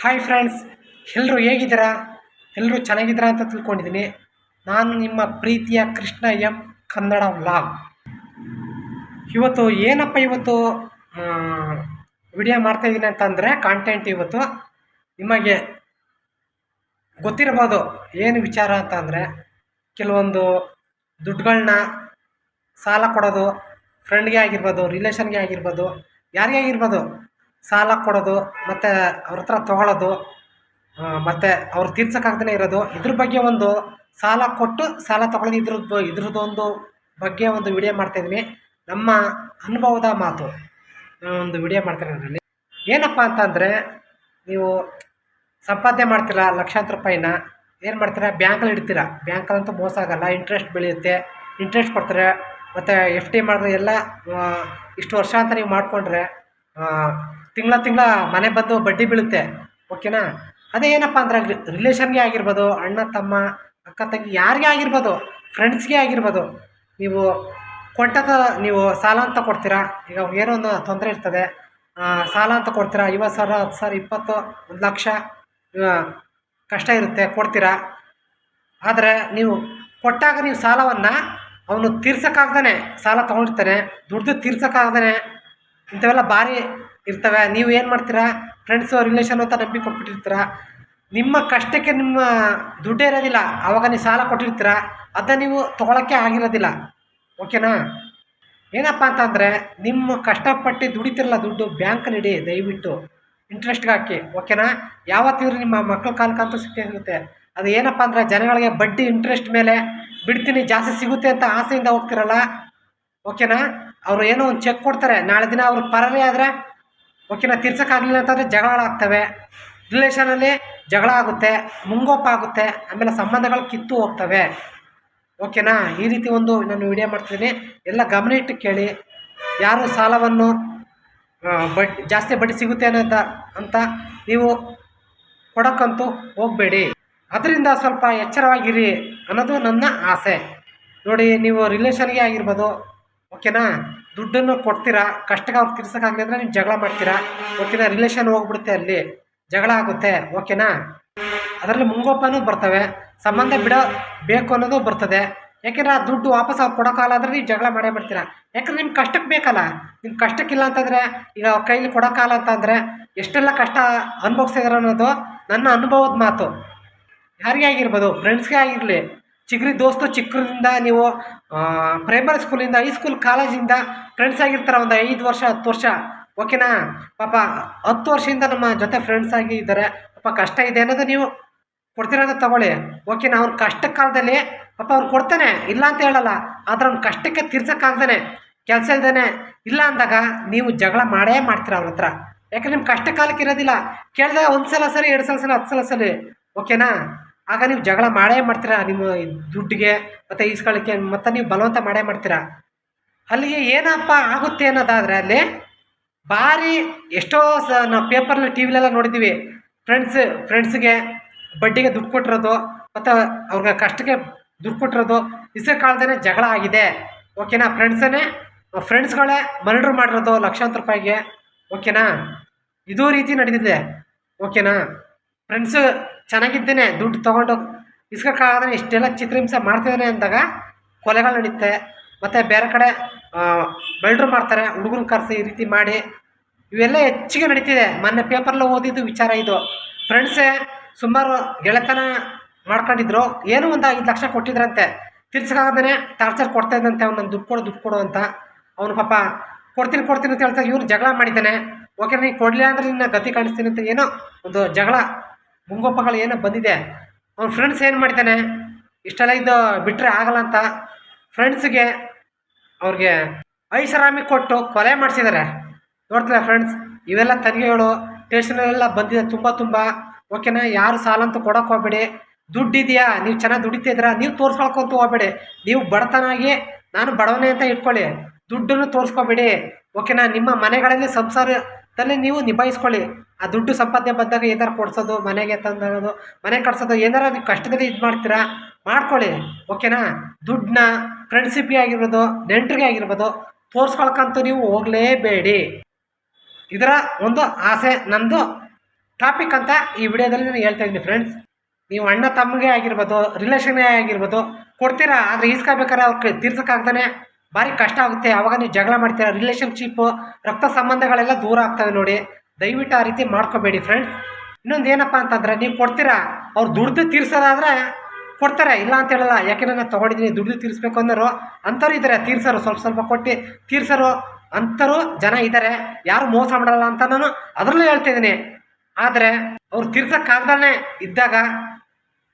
Hi friends ಎಲ್ಲರೂ ಹೇಗಿದ್ದೀರಾ? ಎಲ್ಲರೂ ಚೆನ್ನಾಗಿದ್ದೀರಾ ಅಂತ ತಿಳ್ಕೊಂಡಿದ್ದೀನಿ. ನಾನು ನಿಮ್ಮ ಪ್ರೀತಿಯ ಕೃಷ್ಣ ಎಂ ಕನ್ನಡ ವ್ಲಾಗ್ ಇವತ್ತು ಏನಪ್ಪ ಇವತ್ತು ವಿಡಿಯೋ ಮಾಡ್ತಾಯಿದ್ದೀನಿ ಅಂತಂದರೆ ಕಾಂಟೆಂಟ್ ಇವತ್ತು. ನಿಮಗೆ ಗೊತ್ತಿರ್ಬೋದು ಏನು ವಿಚಾರ ಅಂತಂದರೆ, ಕೆಲವೊಂದು ದುಡ್ಡುಗಳನ್ನ ಸಾಲ ಕೊಡೋದು ಫ್ರೆಂಡ್ಗೆ ಆಗಿರ್ಬೋದು ರಿಲೇಷನ್ಗೆ ಆಗಿರ್ಬೋದು, ಯಾರಿಗೇ ಆಗಿರ್ಬೋದು ಸಾಲ ಕೊಡೋದು, ಮತ್ತು ಅವ್ರ ಹತ್ರ ತೊಗೊಳೋದು ಮತ್ತು ಅವ್ರು ತೀರ್ಸೋಕ್ಕಾಗ್ದೇ ಇರೋದು. ಇದ್ರ ಬಗ್ಗೆ ಒಂದು ಸಾಲ ಕೊಟ್ಟು ಸಾಲ ತೊಗೊಳೋದು ಇದ್ರದ್ದು ಇದ್ರದ್ದೊಂದು ಬಗ್ಗೆ ಒಂದು ವಿಡಿಯೋ ಮಾಡ್ತಾಯಿದ್ದೀನಿ ನಮ್ಮ ಅನುಭವದ ಮಾತು. ಒಂದು ವಿಡಿಯೋ ಮಾಡ್ತಾರೆ ಅದರಲ್ಲಿ ಏನಪ್ಪ ಅಂತಂದರೆ ನೀವು ಸಂಪಾದನೆ ಮಾಡ್ತೀರಾ, ಲಕ್ಷಾಂತರ ರೂಪಾಯಿನ, ಏನು ಮಾಡ್ತೀರಾ, ಬ್ಯಾಂಕಲ್ಲಿ ಇಡ್ತೀರಾ. ಬ್ಯಾಂಕಲ್ಲಂತೂ ಮೋಸ ಆಗಲ್ಲ, ಇಂಟ್ರೆಸ್ಟ್ ಬೆಳೆಯುತ್ತೆ. ಇಂಟ್ರೆಸ್ಟ್ ಕೊಡ್ತಾರೆ, ಮತ್ತು ಎಫ್ ಡಿ ಮಾಡಿದ್ರೆ ಎಲ್ಲ ಇಷ್ಟು ವರ್ಷ ಅಂತ ನೀವು ಮಾಡಿಕೊಂಡ್ರೆ ತಿಂಗಳ ತಿಂಗಳ ಮನೆ ಬಂದು ಬಡ್ಡಿ ಬೀಳುತ್ತೆ, ಓಕೆನಾ? ಅದೇ ಏನಪ್ಪ ಅಂದರೆ ರಿಲೇಷನ್ಗೆ ಆಗಿರ್ಬೋದು, ಅಣ್ಣ, ತಮ್ಮ, ಅಕ್ಕ, ತಂಗಿ ಯಾರಿಗೆ ಆಗಿರ್ಬೋದು ಫ್ರೆಂಡ್ಸ್ಗೆ ಆಗಿರ್ಬೋದು, ನೀವು ಕೊಟ್ಟದ ನೀವು ಸಾಲ ಅಂತ ಕೊಡ್ತೀರಾ? ಈಗ ಏನೋ ಒಂದು ತೊಂದರೆ ಇರ್ತದೆ. ಸಾಲ ಅಂತ ಕೊಡ್ತೀರಾ? ಐವತ್ತು ಸಾವಿರ, ಹತ್ತು ಸಾವಿರ, ಇಪ್ಪತ್ತು, ಒಂದು ಲಕ್ಷ ಕಷ್ಟ ಇರುತ್ತೆ, ಕೊಡ್ತೀರಾ? ಆದರೆ ನೀವು ಕೊಟ್ಟಾಗ ನೀವು ಸಾಲವನ್ನು ಅವನು ತೀರ್ಸೋಕ್ಕಾಗ್ದೇ ಸಾಲ ತೊಗೊಂಡಿರ್ತಾನೆ ದುಡ್ಡು ತೀರ್ಸೋಕ್ಕಾಗ್ದೇ ಇಂಥವೆಲ್ಲ ಭಾರಿ ಇರ್ತವೆ. ನೀವು ಏನು ಮಾಡ್ತೀರಾ? ಫ್ರೆಂಡ್ಸು ರಿಲೇಷನ್ ಅಂತ ನಂಬಿ ಕೊಟ್ಬಿಟ್ಟಿರ್ತೀರ. ನಿಮ್ಮ ಕಷ್ಟಕ್ಕೆ ನಿಮ್ಮ ದುಡ್ಡೇ ಇರೋದಿಲ್ಲ. ಆವಾಗ ನೀವು ಸಾಲ ಕೊಟ್ಟಿರ್ತೀರ. ಅದನ್ನ ನೀವು ತೊಗೊಳಕ್ಕೆ ಆಗಿರೋದಿಲ್ಲ. ಓಕೆನಾ? ಏನಪ್ಪ ಅಂತಂದರೆ ನಿಮ್ಮ ಕಷ್ಟಪಟ್ಟು ದುಡಿತಿರಲ್ಲ ದುಡ್ಡು ಬ್ಯಾಂಕಲ್ಲಿ ಇಡಿ, ದಯವಿಟ್ಟು. ಇಂಟ್ರೆಸ್ಟ್ಗೆ ಹಾಕಿ. ಓಕೆನಾ? ಯಾವತ್ತಿದ್ರು ನಿಮ್ಮ ಮಕ್ಕಳ ಕಾಲಕ್ಕಂತೂ ಸಿಕ್ಕೇ ಸಿಗುತ್ತೆ ಅದು ಏನಪ್ಪ ಅಂದರೆ, ಜನಗಳಿಗೆ ಬಡ್ಡಿ ಇಂಟ್ರೆಸ್ಟ್ ಮೇಲೆ ಬಿಡ್ತೀನಿ ಜಾಸ್ತಿ ಸಿಗುತ್ತೆ ಅಂತ ಆಸೆಯಿಂದ ಹೋಗ್ತಿರಲ್ಲ. ಓಕೆನಾ? ಅವರು ಏನೋ ಒಂದು ಚೆಕ್ ಕೊಡ್ತಾರೆ. ನಾಳೆ ದಿನ ಅವ್ರು ಪರರೇ ಆದರೆ ಓಕೆನಾ ತೀರ್ಸೋಕ್ಕಾಗಲಿಲ್ಲ ಅಂತಂದರೆ ಜಗಳಾಗ್ತವೆ ರಿಲೇಷನಲ್ಲಿ ಜಗಳ ಆಗುತ್ತೆ, ಮುಂಗೋಪ ಆಗುತ್ತೆ, ಆಮೇಲೆ ಸಂಬಂಧಗಳು ಕಿತ್ತು ಹೋಗ್ತವೆ. ಓಕೆನಾ ಈ ರೀತಿ ಒಂದು ನಾನು ವಿಡಿಯೋ ಮಾಡ್ತೀನಿ ಎಲ್ಲ ಗಮನ ಇಟ್ಟು ಕೇಳಿ. ಯಾರು ಸಾಲವನ್ನು ಬಡ್, ಜಾಸ್ತಿ ಬಡ್ಡಿ ಸಿಗುತ್ತೆ ಅನ್ನೋದ ಅಂತ ನೀವು ಕೊಡೋಕ್ಕಂತೂ ಹೋಗಬೇಡಿ. ಅದರಿಂದ ಸ್ವಲ್ಪ ಎಚ್ಚರವಾಗಿರಿ ಅನ್ನೋದು ನನ್ನ ಆಸೆ. ನೋಡಿ, ನೀವು ರಿಲೇಷನ್ಗೆ ಆಗಿರ್ಬೋದು ಓಕೆನಾ? ದುಡ್ಡನ್ನು ಕೊಡ್ತೀರಾ? ಕಷ್ಟಕ್ಕೆ ಅವ್ರು ತಿರ್ಸೋಕ್ಕಾಗಲಿ ಅಂದರೆ ನೀವು ಜಗಳ ಮಾಡ್ತೀರಾ? ಓಕೆನಾ ರಿಲೇಷನ್ ಹೋಗ್ಬಿಡುತ್ತೆ ಅಲ್ಲಿ. ಜಗಳ ಆಗುತ್ತೆ, ಓಕೆನಾ? ಅದರಲ್ಲಿ ಮುಂಗೋಪನೂ ಬರ್ತವೆ, ಸಂಬಂಧ ಬಿಡೋ ಬೇಕು ಅನ್ನೋದು ಬರ್ತದೆ. ಯಾಕೆಂದ್ರೆ ಆ ದುಡ್ಡು ವಾಪಸ್ ಅವ್ರು ಕೊಡೋಕ್ಕಾಗಲ್ಲ ಅಂದರೆ ನೀವು ಜಗಳ ಮಾಡೇ ಬಿಡ್ತೀರಾ? ಯಾಕಂದ್ರೆ ನಿಮ್ಮ ಕಷ್ಟಕ್ಕೆ ಬೇಕಲ್ಲ? ನಿಮ್ಮ ಕಷ್ಟಕ್ಕಿಲ್ಲ ಅಂತಂದರೆ, ಈಗ ಅವ್ರ ಕೈಲಿ ಕೊಡೋಕ್ಕಾಗಲ್ಲ ಅಂತಂದರೆ ಎಷ್ಟೆಲ್ಲ ಕಷ್ಟ ಅನುಭವಿಸಿದಾರೆ ಅನ್ನೋದು ನನ್ನ ಅನುಭವದ ಮಾತು. ಯಾರಿಗೇ ಆಗಿರ್ಬೋದು? ಫ್ರೆಂಡ್ಸ್ಗೆ ಆಗಿರಲಿ. ಚಿಗ್ರಿ ದೋಸ್ತು ಚಿಕ್ಕರಿಂದ ನೀವು ಪ್ರೈಮರಿ ಸ್ಕೂಲಿಂದ ಹೈಸ್ಕೂಲ್ ಕಾಲೇಜಿಂದ ಫ್ರೆಂಡ್ಸ್ ಆಗಿರ್ತಾರೆ ಒಂದು ಐದು ವರ್ಷ, ಹತ್ತು ವರ್ಷ. ಓಕೆನಾ ಪಾಪ ಹತ್ತು ವರ್ಷದಿಂದ ನಮ್ಮ ಜೊತೆ ಫ್ರೆಂಡ್ಸ್ ಆಗಿ ಇದ್ದಾರೆ. ಪಾಪ ಕಷ್ಟ ಇದೆ ಅನ್ನೋದು ನೀವು ಕೊಡ್ತಿರೋದು ತಗೊಳ್ಳಿ. ಓಕೆನಾ ಅವ್ನ ಕಷ್ಟ ಕಾಲದಲ್ಲಿ ಪಾಪ ಅವ್ನು ಕೊಡ್ತಾನೆ. ಇಲ್ಲ ಅಂತ ಹೇಳಲ್ಲ. ಆದ್ರೆ ಅವ್ನ ಕಷ್ಟಕ್ಕೆ ತೀರ್ಸೋಕ್ಕಾಗ್ದಾನೆ ಕೆಲಸ ಇಲ್ದೇನೆ. ಇಲ್ಲ ಅಂದಾಗ ನೀವು ಜಗಳ ಮಾಡೇ ಮಾಡ್ತೀರ ಅವ್ರ ಹತ್ರ. ಯಾಕಂದ್ರೆ ನಿಮ್ಮ ಕಷ್ಟ ಕಾಲಕ್ಕೆ ಇರೋದಿಲ್ಲ. ಕೇಳಿದಾಗ ಒಂದು ಸಲ ಸರಿ, ಎರಡು ಸಲ ಸಲ ಹತ್ತು ಸಲ ಸರಿ. ಓಕೆನಾ ಆಗ ನೀವು ಜಗಳ ಮಾಡೇ ಮಾಡ್ತೀರಾ? ನಿಮ್ಮ ದುಡ್ಡಿಗೆ ಮತ್ತು ಈಸ್ಕೊಳ್ಳೋಕ್ಕೆ ಮತ್ತು ನೀವು ಬಲವಂತ ಮಾಡೇ ಮಾಡ್ತೀರಾ? ಅಲ್ಲಿಗೆ ಏನಪ್ಪ ಆಗುತ್ತೆ ಅನ್ನೋದಾದರೆ ಅಲ್ಲಿ ಭಾರಿ ಎಷ್ಟೋ ಸ ನಾವು ಪೇಪರ್ಲಿ ಟಿ ವಿಲೆಲ್ಲ ನೋಡಿದ್ದೀವಿ. ಫ್ರೆಂಡ್ಸ್, ಫ್ರೆಂಡ್ಸ್ಗೆ ಬಡ್ಡಿಗೆ ದುಡ್ಡು ಕೊಟ್ಟಿರೋದು, ಮತ್ತು ಅವ್ರಿಗೆ ಕಷ್ಟಕ್ಕೆ ದುಡ್ಡು ಕೊಟ್ಟಿರೋದು, ಇಸ್ರ ಕಾಲದೇ ಜಗಳ ಆಗಿದೆ. ಓಕೆನಾ ಫ್ರೆಂಡ್ಸನ್ನೇ? ಫ್ರೆಂಡ್ಸ್ಗಳೇ ಮರ್ಡ್ರ್ ಮಾಡಿರೋದು ಲಕ್ಷಾಂತರ ರೂಪಾಯಿಗೆ. ಓಕೆನಾ? ಇದೂ ರೀತಿ ನಡೆದಿದೆ ಓಕೆನಾ? ಫ್ರೆಂಡ್ಸು ಚೆನ್ನಾಗಿದ್ದೇನೆ. ದುಡ್ಡು ತೊಗೊಂಡು ಇಸ್ಕೊಕ್ಕಾಗದೇ ಇಷ್ಟೆಲ್ಲ ಚಿತ್ರಹಿಂಸೆ ಮಾಡ್ತಿದ್ದಾನೆ ಅಂದಾಗ ಕೊಲೆಗಳು ನಡೀತೆ. ಮತ್ತು ಬೇರೆ ಕಡೆ ಬೆಲ್ಡ್ರು ಮಾಡ್ತಾರೆ ಹುಡುಗರು ಕರೆಸಿ ಈ ರೀತಿ ಮಾಡಿ. ಇವೆಲ್ಲ ಹೆಚ್ಚಿಗೆ ನಡೀತಿದೆ. ಮೊನ್ನೆ ಪೇಪರ್లో ಓದಿದ್ದು ವಿಚಾರ ಇದು. ಫ್ರೆಂಡ್ಸೇ ಸುಮಾರು ಗೆಳೆತನ ಮಾಡ್ಕೊಂಡಿದ್ರು. ಏನೋ ಒಂದು ಐದು ಲಕ್ಷ ಕೊಟ್ಟಿದ್ರಂತೆ. ತಿರ್ಸೋಕ್ಕಾಗದೇ ಟಾರ್ಚರ್ ಕೊಡ್ತಾ ಇದ್ದಂತೆ. ಅವ್ನು ದುಡ್ಡು ಕೊಡು ದುಡ್ಡು ಕೊಡು ಅಂತ. ಅವನು ಪಾಪ ಕೊಡ್ತೀನಿ ಕೊಡ್ತೀನಿ ಅಂತ ಹೇಳ್ತಾ ಇವ್ರು ಜಗಳ ಮಾಡಿದ್ದಾನೆ. ಓಕೆ, ನೀನು ಕೊಡಲಿಲ್ಲ ಅಂದ್ರೆ ನಿನ್ನ ಗತಿ ಕಾಣಿಸ್ತೀನಿ ಅಂತ ಏನೋ ಒಂದು ಜಗಳ ಮುಂಗೋಪಗಳು ಏನೋ ಬಂದಿದೆ. ಅವ್ನ ಫ್ರೆಂಡ್ಸ್ ಏನು ಮಾಡ್ತಾನೆ? ಇಷ್ಟೆಲ್ಲ ಇದು ಬಿಟ್ಟರೆ ಆಗಲ್ಲ ಅಂತ ಫ್ರೆಂಡ್ಸ್ಗೆ ಅವ್ರಿಗೆ ಐಷಾರಾಮಿ ಕೊಟ್ಟು ಕೊಲೆ ಮಾಡಿಸಿದ್ದಾರೆ ನೋಡ್ತಾರೆ ಫ್ರೆಂಡ್ಸ್ ಇವೆಲ್ಲ ತನಿಖೆಗಳು ಸ್ಟೇಷನಲ್ಲೆಲ್ಲ ಬಂದಿದೆ ತುಂಬ ತುಂಬ. ಓಕೆನಾ ಯಾರು ಸಾಲ ಅಂತೂ ಕೊಡೋಕೆ ಹೋಗ್ಬೇಡಿ. ದುಡ್ಡು ಇದೆಯಾ ನೀವು ಚೆನ್ನಾಗಿ ದುಡಿತಿದ್ದೀರಾ ನೀವು ತೋರಿಸ್ಕೊಳ್ಕೊಂತ ಹೋಗ್ಬೇಡಿ. ನೀವು ಬಡತನಾಗಿ ನಾನು ಬಡವನೇ ಅಂತ ಇಟ್ಕೊಳ್ಳಿ. ದುಡ್ಡನ್ನು ತೋರಿಸ್ಕೊಬೇಡಿ. ಓಕೆನಾ ನಿಮ್ಮ ಮನೆಗಳಲ್ಲಿ ಸಂಸಾರದಲ್ಲಿ ನೀವು ನಿಭಾಯಿಸ್ಕೊಳ್ಳಿ. ಆ ದುಡ್ಡು ಸಂಪಾದನೆ ಬಂದಾಗ ಏನಾರು ಕೊಡ್ಸೋದು, ಮನೆಗೆ ತಂದಾಗೋದು ಮನೆ ಕಟ್ಸೋದು, ಏನಾರು ನೀವು ಕಷ್ಟದಲ್ಲಿ ಇದು ಮಾಡ್ತೀರಾ, ಮಾಡ್ಕೊಳ್ಳಿ. ಓಕೆನಾ ದುಡ್ಡನ್ನ ಫ್ರೆಂಡ್ಶಿಪ್ಗೆ ಆಗಿರ್ಬೋದು, ನೆಂಟ್ರಿಗೆ ಆಗಿರ್ಬೋದು, ತೋರಿಸ್ಕೊಳ್ಕಂತೂ ನೀವು ಹೋಗಲೇಬೇಡಿ. ಇದರ ಒಂದು ಆಸೆ, ನಂದು ಟಾಪಿಕ್ ಅಂತ ಈ ವಿಡಿಯೋದಲ್ಲಿ ನಾನು ಹೇಳ್ತಾ ಇದ್ದೀನಿ ಫ್ರೆಂಡ್ಸ್ ನೀವು ಅಣ್ಣ ತಮ್ಮಗೆ ಆಗಿರ್ಬೋದು ರಿಲೇಷನ್ಗೆ ಆಗಿರ್ಬೋದು, ಕೊಡ್ತೀರಾ, ಆದರೆ ಈಸ್ಕೋಬೇಕಾದ್ರೆ ಅವ್ರಿಗೆ ತೀರ್ಸೋಕ್ಕಾಗ್ದೇ ಭಾರಿ ಕಷ್ಟ ಆಗುತ್ತೆ. ಆವಾಗ ನೀವು ಜಗಳ ಮಾಡ್ತೀರಾ? ರಿಲೇಷನ್ಶಿಪ್ಪು ರಕ್ತ ಸಂಬಂಧಗಳೆಲ್ಲ ದೂರ ಆಗ್ತವೆ ನೋಡಿ. ದಯವಿಟ್ಟು ಆ ರೀತಿ ಮಾಡ್ಕೋಬೇಡಿ ಫ್ರೆಂಡ್ಸ್ ಇನ್ನೊಂದು ಏನಪ್ಪ ಅಂತಂದರೆ, ನೀವು ಕೊಡ್ತೀರಾ? ಅವ್ರು ದುಡ್ದು ತೀರ್ಸೋದಾದ್ರೆ ಕೊಡ್ತಾರೆ. ಇಲ್ಲ ಅಂತ ಹೇಳಲ್ಲ. ಯಾಕೆಂದರೆ ನಾನು ತೊಗೊಂಡಿದ್ದೀನಿ? ದುಡ್ಡು ತೀರಿಸ್ಬೇಕು ಅಂದರು. ಅಂಥವ್ರು ಇದ್ದಾರೆ. ತೀರ್ಸೋರು ಸ್ವಲ್ಪ ಸ್ವಲ್ಪ ಕೊಟ್ಟು ತೀರ್ಸೋರು ಅಂಥರು ಜನ ಇದ್ದಾರೆ. ಯಾರು ಮೋಸ ಮಾಡಲ್ಲ ಅಂತ ನಾನು ಅದರಲ್ಲೂ ಹೇಳ್ತಿದ್ದೀನಿ ಆದರೆ ಅವ್ರು ತೀರ್ಸೋಕ್ಕಾಗ್ದೇ ಇದ್ದಾಗ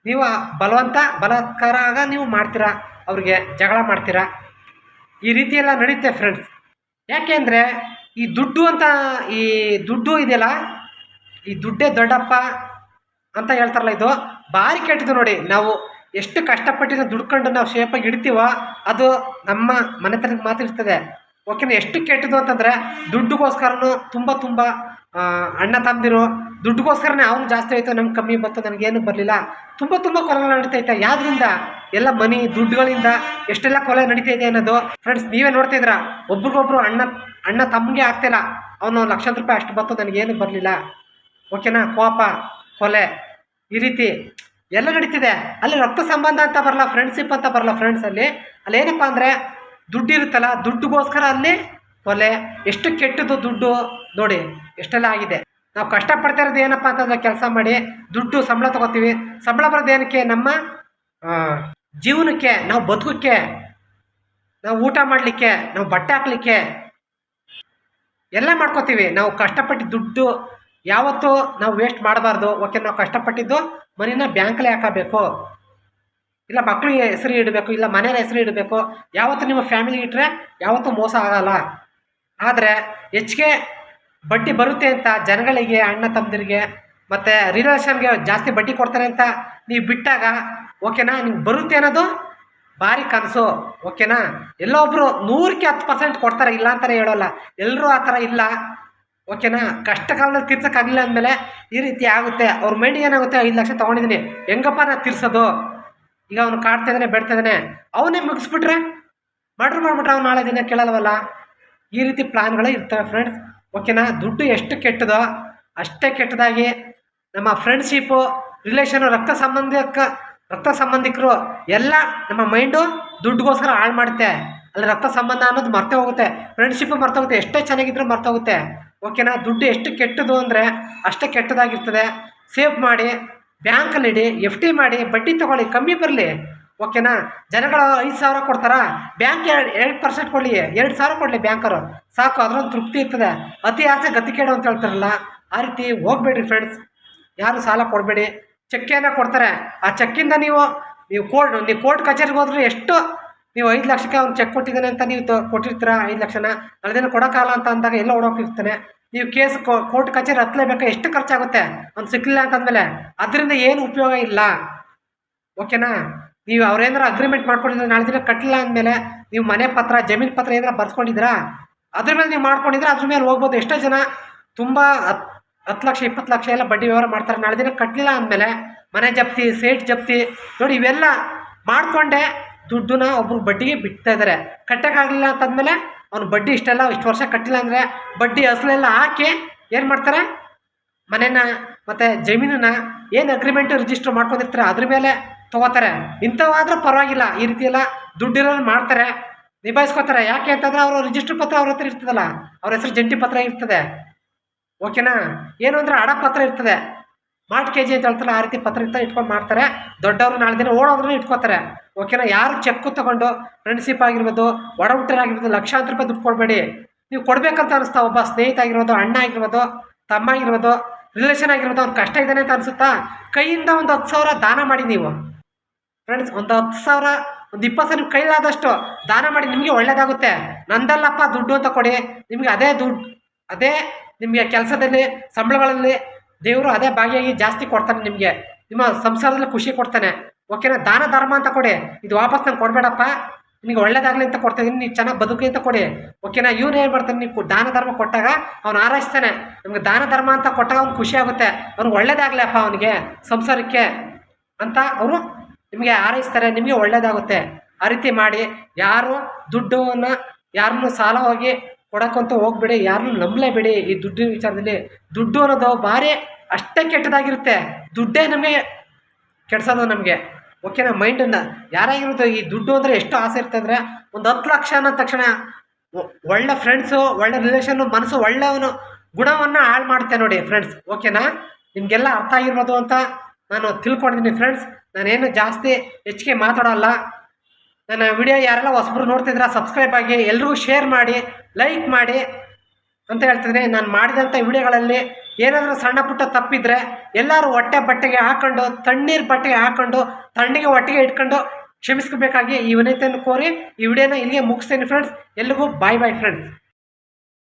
ನೀವು ಬಲವಂತ, ಬಲಾತ್ಕಾರ ಆಗ ನೀವು ಮಾಡ್ತೀರಾ? ಅವ್ರಿಗೆ ಜಗಳ ಮಾಡ್ತೀರಾ? ಈ ರೀತಿ ಎಲ್ಲ ನಡೀತೆ ಫ್ರೆಂಡ್ಸ್ ಯಾಕೆಂದರೆ ಈ ದುಡ್ಡು ಅಂತ ಈ ದುಡ್ಡು ಇದೆಯಲ್ಲ, ಈ ದುಡ್ಡೇ ದೊಡ್ಡಪ್ಪ ಅಂತ ಹೇಳ್ತಾರಲ್ಲ ಇದು, ಭಾರಿ ಕೆಟ್ಟದು ನೋಡಿ. ನಾವು ಎಷ್ಟು ಕಷ್ಟಪಟ್ಟಿನ ದುಡ್ಕೊಂಡು ನಾವು ಶೇಪಾಗಿ ಇಡ್ತೀವೋ ಅದು ನಮ್ಮ ಮನೆತನಕ್ಕೆ ಮಾತ್ರ ಇರ್ತದೆ. ಓಕೆನಾ ಎಷ್ಟು ಕೆಟ್ಟದು ಅಂತಂದರೆ ದುಡ್ಡುಗೋಸ್ಕರನೂ ತುಂಬ ತುಂಬ ಅಣ್ಣ ತಮ್ಮದಿರು ದುಡ್ಡುಗೋಸ್ಕರನೇ ಅವನು ಜಾಸ್ತಿ ಆಯಿತು ನಮ್ಗೆ ಕಮ್ಮಿ ಬಂತು ನನಗೇನು ಬರಲಿಲ್ಲ. ತುಂಬ ತುಂಬ ಕೊಲೆಗಳು ನಡೀತೈತೆ ಯಾವ್ದ್ರಿಂದ? ಎಲ್ಲ ಮನಿ, ದುಡ್ಡುಗಳಿಂದ ಎಷ್ಟೆಲ್ಲ ಕೊಲೆ ನಡೀತೈತೆ ಅನ್ನೋದು. ಫ್ರೆಂಡ್ಸ್ ನೀವೇ ನೋಡ್ತಾ ಇದ್ರ ಒಬ್ರಿಗೊಬ್ರು ಅಣ್ಣ ಅಣ್ಣ ತಮ್ಮಗೆ ಆಗ್ತಿಲ್ಲ. ಅವನು ಲಕ್ಷಾಂತರ ರೂಪಾಯಿ ಅಷ್ಟು ಬಂತು ನನಗೇನು ಬರಲಿಲ್ಲ. ಓಕೆನಾ? ಕೋಪ, ಕೊಲೆ ಈ ರೀತಿ ಎಲ್ಲ ನಡೀತಿದೆ. ಅಲ್ಲಿ ರಕ್ತ ಸಂಬಂಧ ಅಂತ ಬರಲ್ಲ ಫ್ರೆಂಡ್ಶಿಪ್ ಅಂತ ಬರಲ್ಲ ಫ್ರೆಂಡ್ಸ್ ಅಲ್ಲಿ. ಅಲ್ಲಿ ಏನಪ್ಪ ಅಂದರೆ ದುಡ್ಡು ಇರುತ್ತಲ್ಲ ದುಡ್ಡುಗೋಸ್ಕರ ಅಲ್ಲಿ ಕೊಲೆ, ಎಷ್ಟು ಕೆಟ್ಟದ್ದು ದುಡ್ಡು ನೋಡಿ, ಎಷ್ಟೆಲ್ಲ ಆಗಿದೆ. ನಾವು ಕಷ್ಟಪಡ್ತಾ ಇರೋದು ಏನಪ್ಪ ಅಂತಂದ್ರೆ ಕೆಲಸ ಮಾಡಿ, ದುಡ್ಡು, ಸಂಬಳ ತಗೋತೀವಿ. ಸಂಬಳ ಬರೋದು ಏನಕ್ಕೆ? ನಮ್ಮ ಜೀವನಕ್ಕೆ, ನಾವು ಬದುಕಕ್ಕೆ, ನಾವು ಊಟ ಮಾಡಲಿಕ್ಕೆ, ನಾವು ಬಟ್ಟೆ ಹಾಕ್ಲಿಕ್ಕೆ, ಎಲ್ಲ ಮಾಡ್ಕೋತೀವಿ. ನಾವು ಕಷ್ಟಪಟ್ಟು ದುಡ್ಡು ಯಾವತ್ತೂ ನಾವು ವೇಸ್ಟ್ ಮಾಡಬಾರ್ದು. ಓಕೆ, ನಾವು ಕಷ್ಟಪಟ್ಟಿದ್ದು ಮನೇನ ಬ್ಯಾಂಕಲ್ಲಿ ಹಾಕಬೇಕು. ಇಲ್ಲ ಮಕ್ಕಳಿಗೆ ಹೆಸರು ಇಡಬೇಕು, ಇಲ್ಲ ಮನೇಲಿ ಹೆಸರು ಇಡಬೇಕು. ಯಾವತ್ತು ನಿಮ್ಮ ಫ್ಯಾಮಿಲಿ ಇಟ್ಟರೆ ಯಾವತ್ತೂ ಮೋಸ ಆಗಲ್ಲ. ಆದರೆ ಹೆಚ್ಚಿಗೆ ಬಡ್ಡಿ ಬರುತ್ತೆ ಅಂತ ಜನಗಳಿಗೆ, ಅಣ್ಣ ತಮ್ಮದಿರಿಗೆ ಮತ್ತು ರಿಲೇಷನ್ಗೆ ಜಾಸ್ತಿ ಬಡ್ಡಿ ಕೊಡ್ತಾರೆ ಅಂತ ನೀವು ಬಿಟ್ಟಾಗ ಓಕೆನಾ ನಿಮ್ಗೆ ಬರುತ್ತೆ ಅನ್ನೋದು ಭಾರಿ ಕನಸು ಓಕೆನಾ ಎಲ್ಲೋ ಒಬ್ಬರು ನೂರಕ್ಕೆ ಹತ್ತು ಪರ್ಸೆಂಟ್ ಕೊಡ್ತಾರೆ ಇಲ್ಲ ಅಂತಲೇ ಹೇಳೋಲ್ಲ. ಎಲ್ಲರೂ ಆ ಥರ ಇಲ್ಲ ಓಕೆನಾ ಕಷ್ಟ ಕಾಲದಲ್ಲಿ ತೀರ್ಸೋಕ್ಕಾಗಲಿಲ್ಲ ಅಂದಮೇಲೆ ಈ ರೀತಿ ಆಗುತ್ತೆ. ಅವ್ರ ಮೈಂಡ್ ಏನಾಗುತ್ತೆ? ಐದು ಲಕ್ಷ ತೊಗೊಂಡಿದ್ದೀನಿ. ಹೆಂಗಪ್ಪ ನಾನು ತೀರ್ಸೋದು? ಈಗ ಅವನು ಕಾಡ್ತಾ ಇದ್ದಾನೆ ಬೆಡ್ತಾ ಇದ್ದಾನೆ ಅವನೇ ಮುಗಿಸ್ಬಿಟ್ರೆ ಮರ್ಡ್ರ್ ಮಾಡಿಬಿಟ್ರೆ ಅವ್ನು ನಾಳೆ ದಿನ ಕೇಳಲ್ವಲ್ಲ? ಈ ರೀತಿ ಪ್ಲಾನ್ಗಳೇ ಇರ್ತವೆ ಫ್ರೆಂಡ್ಸ್. ಓಕೆನಾ? ದುಡ್ಡು ಎಷ್ಟು ಕೆಟ್ಟದೋ ಅಷ್ಟೇ ಕೆಟ್ಟದಾಗಿ ನಮ್ಮ ಫ್ರೆಂಡ್ಶಿಪ್ಪು ರಿಲೇಷನು, ರಕ್ತ ಸಂಬಂಧಕ್ಕೆ, ರಕ್ತ ಸಂಬಂಧಿಕರು ಎಲ್ಲ ನಮ್ಮ ಮೈಂಡು ದುಡ್ಡುಗೋಸ್ಕರ ಹಾಳು ಮಾಡುತ್ತೆ. ಅಲ್ಲಿ ರಕ್ತ ಸಂಬಂಧ ಅನ್ನೋದು ಮರ್ತೇ ಹೋಗುತ್ತೆ. ಫ್ರೆಂಡ್ಶಿಪ್ಪು ಮರ್ತೋಗುತ್ತೆ ಎಷ್ಟೇ ಚೆನ್ನಾಗಿದ್ರೂ ಮರ್ತೋಗುತ್ತೆ ಓಕೆನಾ? ದುಡ್ಡು ಎಷ್ಟು ಕೆಟ್ಟದು ಅಂದರೆ ಅಷ್ಟೇ ಕೆಟ್ಟದಾಗಿರ್ತದೆ. ಸೇವ್ ಮಾಡಿ ಬ್ಯಾಂಕಲ್ಲಿಡಿ ಎಫ್ ಡಿ ಮಾಡಿ, ಬಡ್ಡಿ ತೊಗೊಳ್ಳಿ, ಕಮ್ಮಿ ಬರಲಿ. ಓಕೆನಾ ಜನಗಳು ಐದು ಸಾವಿರ ಕೊಡ್ತಾರಾ? ಬ್ಯಾಂಕ್ ಎರಡು ಎರಡು ಪರ್ಸೆಂಟ್ ಕೊಡಲಿ, ಎರಡು ಸಾವಿರ ಕೊಡಲಿ ಬ್ಯಾಂಕರು ಸಾಕು, ಅದರೊಂದು ತೃಪ್ತಿ ಇರ್ತದೆ. ಅತಿ ಆಸೆ ಗತಿ ಅಂತ ಹೇಳ್ತಾರಲ್ಲ, ಆ ರೀತಿ ಹೋಗ್ಬೇಡ್ರಿ ಫ್ರೆಂಡ್ಸ್ ಯಾರು ಸಾಲ ಕೊಡಬೇಡಿ. ಚೆಕ್ಕೇನ ಕೊಡ್ತಾರೆ. ಆ ಚೆಕ್ಕಿಂದ ನೀವು ನೀವು ಕೋರ್ಟ್ ನೀವು ಕೋರ್ಟ್ ಕಚೇರಿಗೆ ಹೋದ್ರೆ ಎಷ್ಟು, ನೀವು ಐದು ಲಕ್ಷಕ್ಕೆ ಅವ್ನು ಚೆಕ್ ಕೊಟ್ಟಿದ್ದಾನೆ ಅಂತ ನೀವು ಕೊಟ್ಟಿರ್ತೀರ? ಐದು ಲಕ್ಷನ? ನಾಳೆ ಕೊಡೋಕ್ಕಾಗಲ್ಲ ಅಂತ ಅಂದಾಗ ಎಲ್ಲ ಓಡೋಗಿರ್ತಾನೆ ನೀವು ಕೇಸ್ ಕೋರ್ಟ್ ಕಚೇರಿ ಹತ್ತಲೇಬೇಕು ಎಷ್ಟು ಖರ್ಚಾಗುತ್ತೆ? ಅವ್ನು ಸಿಕ್ಕಲಿಲ್ಲ ಅಂತಂದಮೇಲೆ, ಅದರಿಂದ ಏನು ಉಪಯೋಗ ಇಲ್ಲ. ಓಕೆನಾ ನೀವು ಅವ್ರೇನಾರು ಅಗ್ರಿಮೆಂಟ್ ಮಾಡ್ಕೊಂಡಿದ್ರೆ ನಾಳೆ ದಿನ ಕಟ್ಟಲಿಲ್ಲ ಅಂದಮೇಲೆ ನೀವು ಮನೆ ಪತ್ರ, ಜಮೀನು ಪತ್ರ ಏನಾರ ಬರ್ಸ್ಕೊಂಡಿದ್ದೀರಾ? ಅದ್ರ ಮೇಲೆ ನೀವು ಮಾಡ್ಕೊಂಡಿದ್ರೆ ಅದ್ರ ಮೇಲೆ ಹೋಗ್ಬೋದು. ಎಷ್ಟೋ ಜನ ತುಂಬ ಹತ್ತು ಹತ್ತು ಲಕ್ಷ, ಇಪ್ಪತ್ತು ಲಕ್ಷ ಎಲ್ಲ ಬಡ್ಡಿ ವ್ಯವಹಾರ ಮಾಡ್ತಾರೆ. ನಾಳೆ ದಿನ ಕಟ್ಟಲಿಲ್ಲ ಅಂದಮೇಲೆ ಮನೆ ಜಪ್ತಿ, ಸೇಟ್ ಜಪ್ತಿ, ನೋಡಿ ಇವೆಲ್ಲ ಮಾಡಿಕೊಂಡೆ ದುಡ್ಡನ್ನ ಒಬ್ರು ಬಡ್ಡಿಗೆ ಬಿಡ್ತಾ ಇದ್ದಾರೆ. ಕಟ್ಟೋಕ್ಕಾಗಲಿಲ್ಲ ಅಂತಂದಮೇಲೆ ಅವ್ನು ಬಡ್ಡಿ ಇಷ್ಟೆಲ್ಲ, ಇಷ್ಟು ವರ್ಷ ಕಟ್ಟಿಲ್ಲ ಅಂದರೆ ಬಡ್ಡಿ ಅಸಲೆಲ್ಲ ಹಾಕಿ ಏನು ಮಾಡ್ತಾರೆ? ಮನೆನ ಮತ್ತು ಜಮೀನನ್ನ ಏನು ಅಗ್ರಿಮೆಂಟ್ ರಿಜಿಸ್ಟರ್ ಮಾಡ್ಕೊಂಡಿರ್ತಾರೆ? ಅದ್ರ ಮೇಲೆ ತೊಗೋತಾರೆ. ಇಂಥವಾದ್ರೂ ಪರವಾಗಿಲ್ಲ. ಈ ರೀತಿ ಎಲ್ಲ ದುಡ್ಡಿರೋರು ಮಾಡ್ತಾರೆ. ನಿಭಾಯಿಸ್ಕೋತಾರೆ. ಯಾಕೆ ಅಂತಂದ್ರೆ ಅವರು ರಿಜಿಸ್ಟರ್ ಪತ್ರ ಅವ್ರ ಹತ್ರ ಇರ್ತದಲ್ಲ, ಅವ್ರ ಹೆಸರು ಜಂಟಿ ಪತ್ರ ಇರ್ತದೆ. ಓಕೆನಾ ಏನು ಅಂದರೆ ಅಡ ಪತ್ರ ಇರ್ತದೆ. ಮಾರ್ಟ್ ಕೆ ಜಿ ಅಂತ ಹೇಳ್ತಾರೆ ಆ ರೀತಿ ಪತ್ರ ಇರ್ತಾ ಇಟ್ಕೊಂಡು ಮಾಡ್ತಾರೆ. ದೊಡ್ಡವರು ನಾಳೆ ದಿನ ಓಡೋದ್ರೂ ಇಟ್ಕೋತಾರೆ. ಓಕೆನಾ ಯಾರು ಚೆಕ್ಕು ತಗೊಂಡು ಫ್ರೆಂಡ್ಶಿಪ್ ಆಗಿರ್ಬೋದು, ಒಡ ಆಗಿರ್ಬೋದು, ಲಕ್ಷಾಂತರ ರೂಪಾಯಿ ದುಡ್ಡು ಕೊಡಬೇಡಿ. ನೀವು ಕೊಡಬೇಕಂತ ಅನಿಸ್ತಾ ಒಬ್ಬ ಸ್ನೇಹಿತ ಆಗಿರ್ಬೋದು, ಅಣ್ಣ ಆಗಿರ್ಬೋದು, ತಮ್ಮ ಆಗಿರ್ಬೋದು ರಿಲೇಷನ್ ಆಗಿರ್ಬೋದು, ಅವ್ರು ಕಷ್ಟ ಇದ್ದಾನೆ ಅಂತ ಅನಿಸುತ್ತಾ? ಕೈಯಿಂದ ಒಂದು ಹತ್ತು ಸಾವಿರ ದಾನ ಮಾಡಿ ನೀವು. ಫ್ರೆಂಡ್ಸ್ ಒಂದು ಹತ್ತು ಸಾವಿರ, ಒಂದು ಇಪ್ಪತ್ತು ಸಾವಿರ ಕೈಲಾದಷ್ಟು ದಾನ ಮಾಡಿ ನಿಮಗೆ ಒಳ್ಳೇದಾಗುತ್ತೆ. ನಂದಲ್ಲಪ್ಪ, ದುಡ್ಡು ಅಂತ ಕೊಡಿ. ನಿಮಗೆ ಅದೇ ದುಡ್ಡು, ಅದೇ ನಿಮಗೆ ಕೆಲಸದಲ್ಲಿ, ಸಂಬಳಗಳಲ್ಲಿ ದೇವರು ಅದೇ ಭಾಗಿಯಾಗಿ ಜಾಸ್ತಿ ಕೊಡ್ತಾನೆ ನಿಮಗೆ. ನಿಮ್ಮ ಸಂಸಾರದಲ್ಲಿ ಖುಷಿ ಕೊಡ್ತಾನೆ. ಓಕೆನಾ ದಾನ, ಧರ್ಮ ಅಂತ ಕೊಡಿ. ಇದು ವಾಪಸ್ ನಂಗೆ ಕೊಡಬೇಡಪ್ಪ. ನಿಮಗೆ ಒಳ್ಳೇದಾಗಲಿ ಅಂತ ಕೊಡ್ತಾ ಇದೀನಿ. ನೀವು ಚೆನ್ನಾಗಿ ಬದುಕಿ ಅಂತ ಕೊಡಿ. ಓಕೆನಾ ಇವನು ಏನು ಮಾಡ್ತಾನೆ, ನೀವು ದಾನ, ಧರ್ಮ ಕೊಟ್ಟಾಗ ಅವ್ನು ಆರೈಸ್ತಾನೆ. ನಮ್ಗೆ ದಾನ, ಧರ್ಮ ಅಂತ ಕೊಟ್ಟಾಗ ಅವ್ನು ಖುಷಿ ಆಗುತ್ತೆ. ಅವ್ನಿಗೆ ಒಳ್ಳೇದಾಗಲಿ ಅಪ್ಪ ಅವನಿಗೆ ಸಂಸಾರಕ್ಕೆ ಅಂತ ಅವರು ನಿಮಗೆ ಹಾರೈಸ್ತಾರೆ, ನಿಮಗೆ ಒಳ್ಳೇದಾಗುತ್ತೆ. ಆ ರೀತಿ ಮಾಡಿ, ಯಾರು ದುಡ್ಡನ್ನು, ಯಾರನ್ನು ಸಾಲ ಹೋಗಿ ಕೊಡೋಕ್ಕಂತೂ ಹೋಗ್ಬೇಡಿ, ಯಾರನ್ನೂ ನಂಬಲೇಬೇಡಿ ಈ ದುಡ್ಡಿನ ವಿಚಾರದಲ್ಲಿ. ದುಡ್ಡು ಅನ್ನೋದು ಭಾರಿ ಅಷ್ಟೇ ಕೆಟ್ಟದಾಗಿರುತ್ತೆ. ದುಡ್ಡೇ ನಮಗೆ ಕೆಡ್ಸೋದು ನಮಗೆ. ಓಕೆನಾ, ಮೈಂಡನ್ನು? ಯಾರಾಗಿರುತ್ತೆ ಈ ದುಡ್ಡು ಅಂದರೆ ಎಷ್ಟು ಆಸೆ ಇರುತ್ತೆ ಅಂದರೆ ಒಂದು ಹತ್ತು ಲಕ್ಷ ಅನ್ನೋ ತಕ್ಷಣ ಒಳ್ಳೆ ಫ್ರೆಂಡ್ಸು ಒಳ್ಳೆ ರಿಲೇಷನ್ನು ಮನಸ್ಸು ಒಳ್ಳೆಯವನು ಗುಣವನ್ನು ಹಾಳು ಮಾಡುತ್ತೆ ನೋಡಿ ಫ್ರೆಂಡ್ಸ್ ಓಕೆನಾ? ನಿಮಗೆಲ್ಲ ಅರ್ಥ ಆಗಿರ್ಬೋದು ಅಂತ ನಾನು ತಿಳ್ಕೊಂಡಿದ್ದೀನಿ ಫ್ರೆಂಡ್ಸ್ ನಾನೇನು ಜಾಸ್ತಿ ಹೆಚ್ಚಿಗೆ ಮಾತಾಡೋಲ್ಲ. ನನ್ನ ವಿಡಿಯೋ ಯಾರೆಲ್ಲ ಹೊಸಬ್ರು ನೋಡ್ತಿದ್ರೆ ಸಬ್ಸ್ಕ್ರೈಬ್ ಆಗಿ ಎಲ್ರಿಗೂ ಶೇರ್ ಮಾಡಿ ಲೈಕ್ ಮಾಡಿ ಅಂತ ಹೇಳ್ತಿದ್ರೆ ನಾನು ಮಾಡಿದಂಥ ವಿಡಿಯೋಗಳಲ್ಲಿ ಏನಾದರೂ ಸಣ್ಣ ಪುಟ್ಟ ತಪ್ಪಿದ್ರೆ ಎಲ್ಲರೂ ಹೊಟ್ಟೆ ಬಟ್ಟೆಗೆ ಹಾಕೊಂಡು, ತಣ್ಣೀರು ಬಟ್ಟೆಗೆ ಹಾಕೊಂಡು ತಣ್ಣಗೆ ಹೊಟ್ಟೆಗೆ ಇಟ್ಕೊಂಡು ಕ್ಷಮಿಸ್ಕೋಬೇಕಾಗಿ ಈ ವಿನಯತೆಯನ್ನು ಕೋರಿ ಈ ವಿಡಿಯೋನ ಇಲ್ಲಿಗೆ ಮುಗಿಸ್ತೀನಿ ಫ್ರೆಂಡ್ಸ್ ಎಲ್ರಿಗೂ ಬಾಯ್ ಬಾಯ್ ಫ್ರೆಂಡ್ಸ್